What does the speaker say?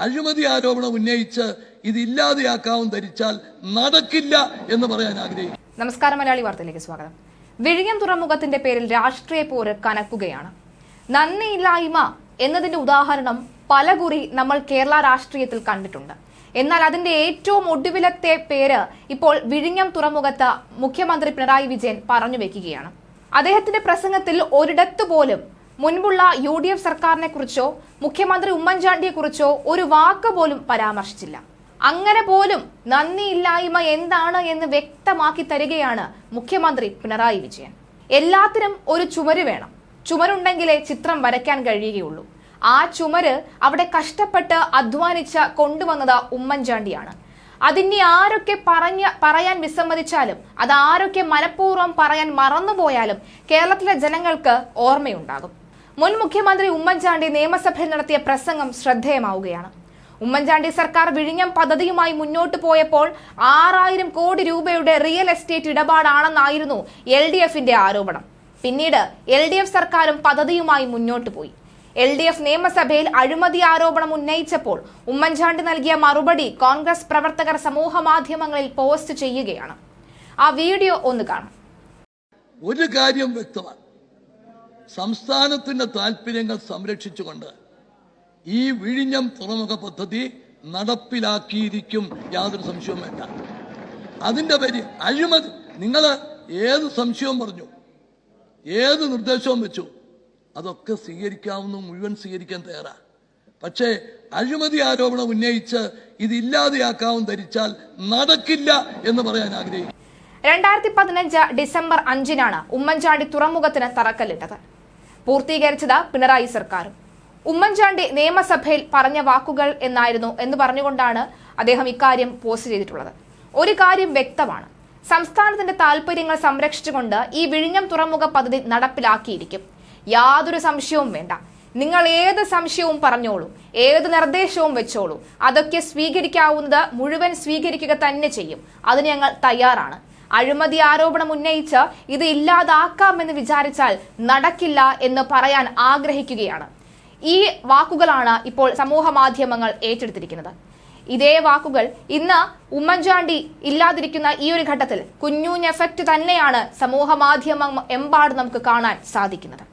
അഴിമതി ആരോപണം ഉന്നയിച്ച് ഇത് ഇല്ലാതെയാക്കാവും ധരിച്ചാൽ നടക്കില്ല എന്ന് പറയാൻ ആഗ്രഹിക്കുന്നു. നമസ്കാരം മലയാളി വാർത്തയിലേക്ക് സ്വാഗതം. വിഴിഞ്ഞം തുറമുഖത്തിന്റെ പേരിൽ രാഷ്ട്രീയ പോര് കനക്കുകയാണ്. നന്ദിയില്ലായ്മ എന്നതിന്റെ ഉദാഹരണം പലകുറി നമ്മൾ കേരള രാഷ്ട്രീയത്തിൽ കണ്ടിട്ടുണ്ട്. എന്നാൽ അതിന്റെ ഏറ്റവും ഒടുവിലത്തെ പേര് ഇപ്പോൾ വിഴിഞ്ഞം തുറമുഖത്ത് മുഖ്യമന്ത്രി പിണറായി വിജയൻ പറഞ്ഞു വെക്കുകയാണ്. അദ്ദേഹത്തിന്റെ പ്രസംഗത്തിൽ ഒരിടത്തു പോലും മുൻപുള്ള യു ഡി എഫ് സർക്കാരിനെ കുറിച്ചോ മുഖ്യമന്ത്രി ഉമ്മൻചാണ്ടിയെ കുറിച്ചോ ഒരു വാക്ക് പോലും പരാമർശിച്ചില്ല. അങ്ങനെ പോലും നന്ദിയില്ലായ്മ എന്താണ് എന്ന് വ്യക്തമാക്കി തരികയാണ് മുഖ്യമന്ത്രി പിണറായി വിജയൻ. എല്ലാത്തിനും ഒരു ചുമര് വേണം. ചുമരുണ്ടെങ്കിലേ ചിത്രം വരയ്ക്കാൻ കഴിയുകയുള്ളൂ. ആ ചുമര് അവിടെ കഷ്ടപ്പെട്ട് അധ്വാനിച്ച കൊണ്ടുവന്നത് ഉമ്മൻചാണ്ടിയാണ്. അതിനെ ആരൊക്കെ പറഞ്ഞ പറയാൻ വിസമ്മതിച്ചാലും അത് ആരൊക്കെ മനഃപൂർവം പറയാൻ മറന്നുപോയാലും കേരളത്തിലെ ജനങ്ങൾക്ക് ഓർമ്മയുണ്ടാകും. മുൻ മുഖ്യമന്ത്രി ഉമ്മൻചാണ്ടി നിയമസഭയിൽ നടത്തിയ പ്രസംഗം ശ്രദ്ധേയമാവുകയാണ്. ഉമ്മൻചാണ്ടി സർക്കാർ വിഴിഞ്ഞം പദ്ധതിയുമായി മുന്നോട്ട് പോയപ്പോൾ ആറായിരം കോടി രൂപയുടെ റിയൽ എസ്റ്റേറ്റ് ഇടപാടാണെന്നായിരുന്നു എൽ ഡി എഫിന്റെ ആരോപണം. പിന്നീട് എൽ ഡി എഫ് സർക്കാരും പദ്ധതിയുമായി മുന്നോട്ട് പോയി. എൽ ഡി എഫ് നിയമസഭയിൽ അഴിമതി ആരോപണം ഉന്നയിച്ചപ്പോൾ ഉമ്മൻചാണ്ടി നൽകിയ മറുപടി കോൺഗ്രസ് പ്രവർത്തകർ സമൂഹ മാധ്യമങ്ങളിൽ പോസ്റ്റ് ചെയ്യുകയാണ്. ആ വീഡിയോ ഒന്ന് കാണാം. ഒരു കാര്യം വ്യക്തമാണ്. സംസ്ഥാനത്തിന്റെ താല്പര്യങ്ങൾ സംരക്ഷിച്ചുകൊണ്ട് ഈ വിഴിഞ്ഞം തുറമുഖ പദ്ധതി നടപ്പിലാക്കിയിരിക്കും. യാതൊരു സംശയവും വേണ്ട. അതിന്റെ പേര് അഴിമതി. നിങ്ങൾ ഏത് സംശയവും പറഞ്ഞു. ഏത് നിർദ്ദേശവും വെച്ചു. അതൊക്കെ സ്വീകരിക്കാവുന്ന മുഴുവൻ സ്വീകരിക്കാൻ തയ്യാറാ. പക്ഷേ അഴിമതി ആരോപണം ഉന്നയിച്ച് ഇതില്ലാതെയാക്കാവും ധരിച്ചാൽ നടക്കില്ല എന്ന് പറയാൻ ആഗ്രഹിക്കുന്നു. രണ്ടായിരത്തി പതിനഞ്ച് ഡിസംബർ അഞ്ചിനാണ് ഉമ്മൻചാണ്ടി തുറമുഖത്തിന് തറക്കല്ലിട്ടത്. പൂർത്തീകരിച്ചത് പിണറായി സർക്കാർ. ഉമ്മൻചാണ്ടി നിയമസഭയിൽ പറഞ്ഞ വാക്കുകൾ എന്നായിരുന്നു എന്ന് പറഞ്ഞുകൊണ്ടാണ് അദ്ദേഹം ഇക്കാര്യം പോസ്റ്റ് ചെയ്തിട്ടുള്ളത്. ഒരു കാര്യം വ്യക്തമാണ്. സംസ്ഥാനത്തിന്റെ താല്പര്യങ്ങൾ സംരക്ഷിച്ചുകൊണ്ട് ഈ വിഴിഞ്ഞം തുറമുഖ പദ്ധതി നടപ്പിലാക്കിയിരിക്കും. യാതൊരു സംശയവും വേണ്ട. നിങ്ങൾ ഏത് സംശയവും പറഞ്ഞോളൂ ഏത് നിർദ്ദേശവും വെച്ചോളൂ. അതൊക്കെ സ്വീകരിക്കാവുന്നത് മുഴുവൻ സ്വീകരിക്കുക തന്നെ ചെയ്യും. അതിന് ഞങ്ങൾ തയ്യാറാണ്. അഴിമതി ആരോപണം ഉന്നയിച്ച് ഇത് ഇല്ലാതാക്കാമെന്ന് വിചാരിച്ചാൽ നടക്കില്ല എന്ന് പറയാൻ ആഗ്രഹിക്കുകയാണ്. ഈ വാക്കുകളാണ് ഇപ്പോൾ സമൂഹ മാധ്യമങ്ങൾ ഏറ്റെടുത്തിരിക്കുന്നത്. ഇതേ വാക്കുകൾ ഇന്ന് ഉമ്മൻചാണ്ടി ഇല്ലാതിരിക്കുന്ന ഈ ഒരു ഘട്ടത്തിൽ കുഞ്ഞൂഞ്ഞ് എഫക്റ്റ് തന്നെയാണ് സമൂഹ മാധ്യമം എമ്പാട് നമുക്ക് കാണാൻ സാധിക്കുന്നത്.